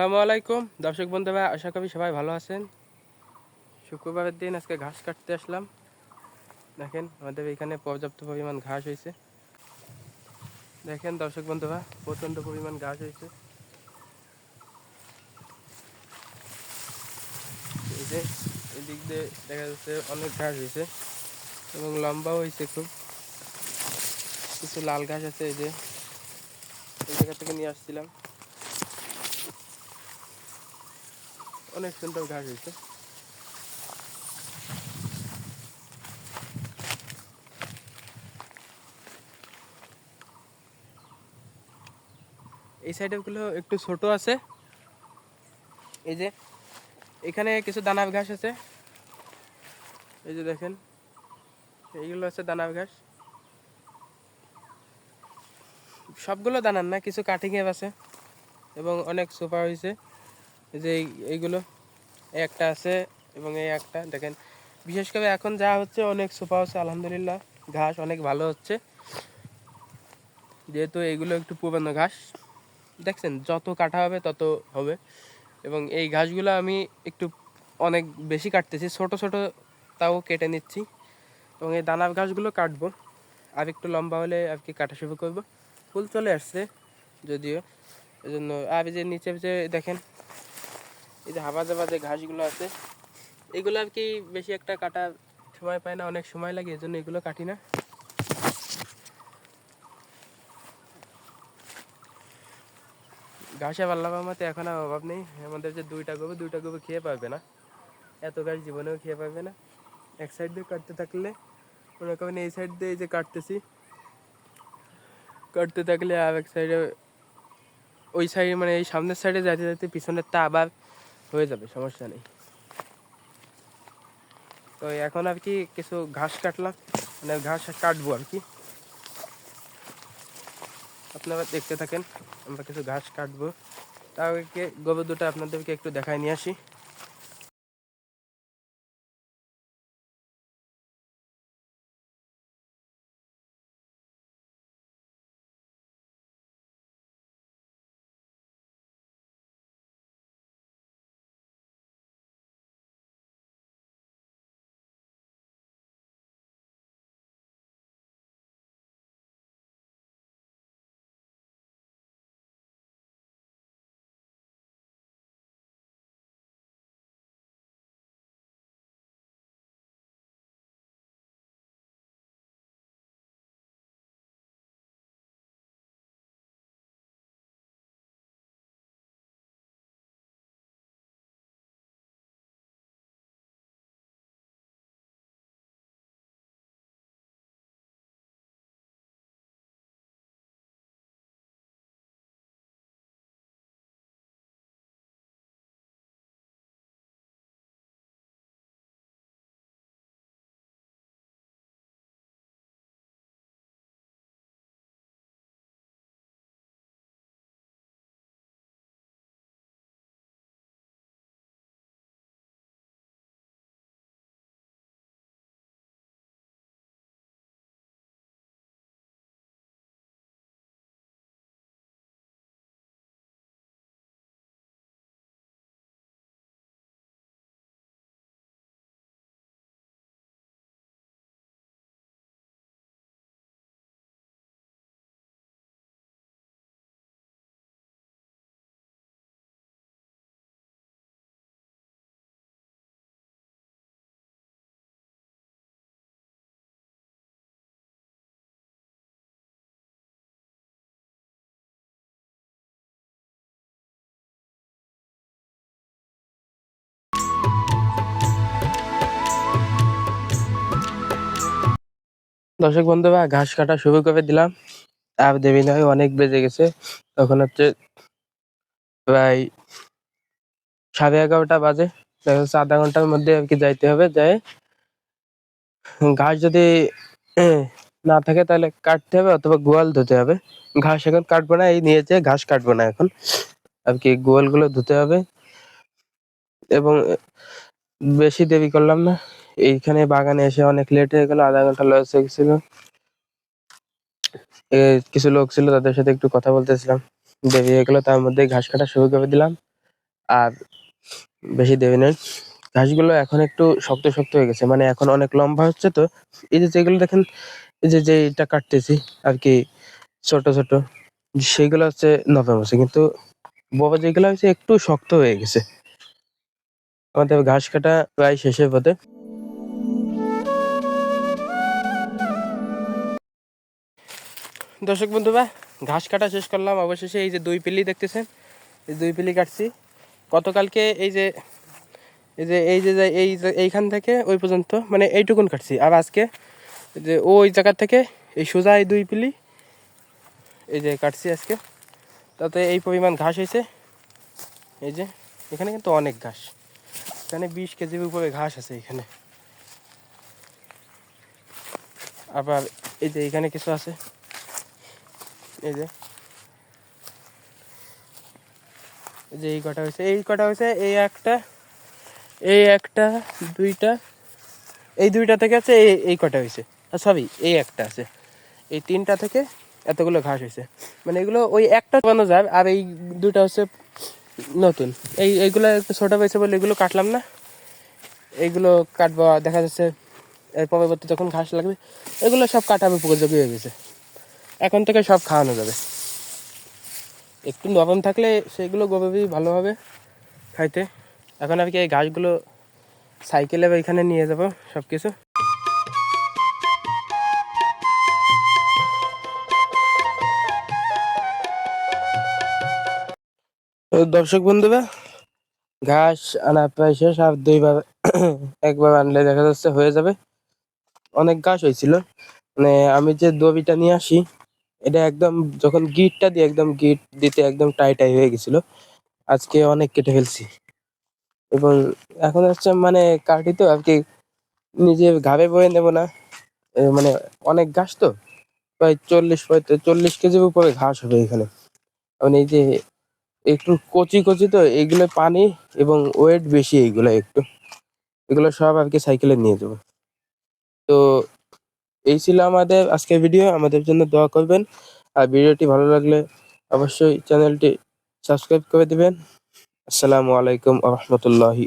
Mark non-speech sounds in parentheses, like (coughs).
আসসালামু আলাইকুম। দর্শক বন্ধুরা আশা করি সবাই ভালো আছেন। শুক্রবারের দিন আজকে ঘাস কাটতে আসলাম। দেখেন, আমাদের এখানে পর্যাপ্ত পরিমাণ ঘাস হয়েছে। দেখেন, দর্শক বন্ধুরা প্রচণ্ড পরিমাণ ঘাস হয়েছে। এই যে, এদিক দিয়ে দেখা যাচ্ছে অনেক ঘাস হয়েছে এবং লম্বাও হয়েছে খুব। কিছু লাল ঘাস আছে এই যে, এই জায়গা থেকে নিয়ে আসছিলাম। অনেক সুন্দর ঘাস হয়েছে। এই সাইডেরগুলো একটু ছোট আছে। এই যে, এখানে কিছু দানার ঘাস আছে। এই যে দেখেন, এইগুলো আছে দানার ঘাস। সবগুলো দানার না, কিছু কাটিং আছে এবং অনেক সোফা হয়েছে। যে এই- এইগুলো, এই একটা আছে এবং এই একটা, দেখেন। বিশেষ করে এখন যা হচ্ছে, অনেক সোফা হচ্ছে আলহামদুলিল্লাহ। ঘাস অনেক ভালো হচ্ছে। যেহেতু এইগুলো একটু পুরানো ঘাস, দেখছেন? যত কাটা হবে, তত হবে। এবং এই ঘাসগুলো আমি একটু অনেক বেশি কাটতেছি। ছোট ছোট তাও কেটে নিচ্ছি। এবং এই দানার ঘাসগুলো কাটবো। আর একটু লম্বা হলে আর কি কাটা শুরু করব। ফুল চলে আসছে, যদিও। এই জন্য আর যে নিচে, যে দেখেন এই যে হাবা জাবা যে ঘাসগুলো আছে, এগুলো আর কি বেশি একটা কাটার সময় পায় না, অনেক সময় লাগে এই জন্য এগুলো কাটি না। ঘাসে পাল্লা মতে এখন আর অভাব নেই, আমাদের যে দুইটা গরু দুইটা গরু খেয়ে পারবে না। এত ঘাস জীবনেও খেয়ে পারবে না। এক সাইড দিয়ে কাটতে থাকলে, মনে করেন এই সাইড দিয়ে যে কাটতেছি, কাটতে থাকলে আর এক সাইডে ওই সাইডে মানে এই সামনের সাইডে যাইতে যাইতে পিছনেরটা আবার হয়ে যাবে, সমস্যা নেই। তো এখন আর কি কিছু ঘাস কাটলাম মানে ঘাস কাটবো আর কি। আপনারা দেখতে থাকেন, আমরা কিছু ঘাস কাটবো। তার আগে গোবর দুটো আপনাদেরকে একটু দেখায় নিয়ে আসি। দর্শক বন্ধুরা, ঘাস কাটা শুরু করে দিলাম। আর দেবী নয়, অনেক বেজে গেছে। তখন হচ্ছে প্রায় সাড়ে এগারোটা বাজে। দেখা যাচ্ছে আধা ঘণ্টার মধ্যে আর কি যাইতে হবে। যাই ঘাস যদি না থাকে তাহলে কাটতে হবে অথবা গোয়াল ধুতে হবে। ঘাস এখন কাটবো না, এই নিয়ে যেয়ে ঘাস কাটবো না এখন। আর কি গোয়ালগুলো ধুতে হবে। এবং বেশি দেরি করলাম না। এইখানে বাগানে এসে অনেক লেট হয়ে গেল, আধা ঘণ্টা লস হয়ে গেছিল। কিছু লোক ছিল তাদের সাথে একটু কথা বলতেছিলাম। দেরি হয়ে গেলো, তার মধ্যে ঘাস কাটা শুরু করে দিলাম। আর বেশি দেবে না ঘাসগুলো এখন একটু শক্ত শক্ত হয়ে গেছে মানে এখন অনেক লম্বা হচ্ছে তো। এই যে যেগুলো দেখেন, এই যে যেটা কাটতেছি আর কি, ছোট ছোট সেগুলো হচ্ছে আছে কিন্তু বড় যেগুলো হচ্ছে একটু শক্ত হয়ে গেছে। আমাদের ঘাস কাটা প্রায় শেষের পথে। দর্শক বন্ধুরা ঘাস কাটা শেষ করলাম। অবশেষে এই যে দুই পিলি দেখতেছেন, এই দুই পিলি কাটছি। গতকালকে এই যে এই যে এই যে, এই এইখান থেকে ওই পর্যন্ত মানে এইটুকুন কাটছি। আর আজকে যে ওই জায়গা থেকে এই সোজা এই দুই পিলি, এই যে কাটছি আজকে। তাতে এই পরিমাণ ঘাস হয়েছে। এই যে, এখানে কিন্তু অনেক ঘাস। এখানে বিশ কেজির উপরে ঘাস আছে এখানে। আবার এই যে এখানে কিছু আছে। এই যে। যে এই কটা হয়েছে, এই কটা হয়েছে, এই একটা এই একটা, দুইটা, এই দুইটা থেকে আছে, এই এই কটা হয়েছে। সরি, এই একটা আছে। এই তিনটা থেকে এতগুলো ঘাস হয়েছে। মানে এগুলো ওই একটা বানানো যায়, আর এই দুইটা হচ্ছে নতুন। এই, এইগুলো একটু ছোটো হয়েছে বলে এগুলো কাটলাম না। এইগুলো কাটবো, দেখা যাচ্ছে, এর পরবর্তী যখন ঘাস লাগবে, এগুলো সব কাটাবে উপযোগী হয়ে গেছে। এখন থেকে সব খাওয়ানো যাবে। একটু নরম থাকলে সেগুলো গোবেবি ভালো হবে খাইতে। এখন আর কি এই ঘাসগুলো সাইকেলে বা এখানে নিয়ে যাব সব কিছু দর্শক বন্ধুরা, ঘাস আনা প্রায় শেষ আর দুইবার (coughs) একবার আনলে দেখা যাচ্ছে হয়ে যাবে। অনেক ঘাস হয়েছিল। মানে আমি যে দবিটা নিয়ে আসি এটা একদম যখন গিটটা দিয়ে একদম গিট দিতে একদম টাই টাই হয়ে গেছিল, আজকে অনেক কেটে ফেলছি। এবং এখন হচ্ছে মানে কাটি তো আর কি নিজে ঘাবে বয়ে নেব না মানে অনেক ঘাস তো, প্রায় চল্লিশ চল্লিশ কেজির উপরে ঘাস হবে এখানে। মানে এই যে একটু কচি কচি তো এগুলো পানি এবং ওয়েট বেশি এইগুলো একটু। এগুলো সব আর কি সাইকেলে নিয়ে যাব। তো এই ছিল আমাদের আজকের ভিডিও আমাদের জন্য দোয়া করবেন। আর ভিডিওটি ভালো লাগলে অবশ্যই চ্যানেলটি সাবস্ক্রাইব করে দেবেন। আসসালামু আলাইকুম রহমতুল্লাহি